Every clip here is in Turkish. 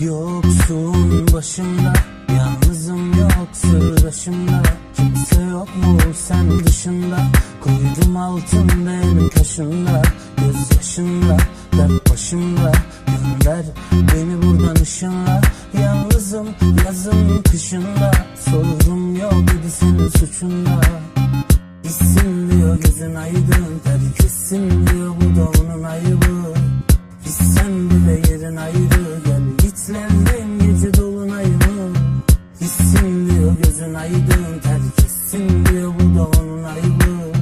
Yoksun başımda Yalnızım yok sırdaşımda. Kimse yok mu sen dışında? Koydum altın elim taşında Göz yaşında Dert başımda. Gönder beni buradan ışınla. Yalnızım yazın kışında. Sorunum yok idi senin suçunda diyor gözün aydın Terk etsin diyor bu da onun ayıbı. Gitsen bile yerin ayrı Gel gitlerden gece dolunayımı. Gitsin diyor gözün aydın Terk etsin diyor bu da onun ayıbı.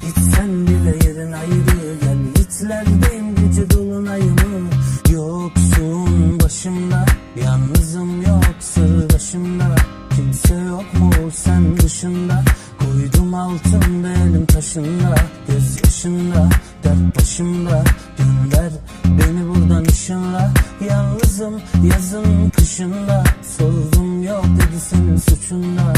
Gitsen bile yerin ayrı Gel gitlerden gece dolunayımı. Yoksun başımda Koydum altın elim taşında Göz yaşında Dert başımda. Gönder beni buradan ışınla Yalnızım yazın kışında. Sorunum yok dedi senin suçunda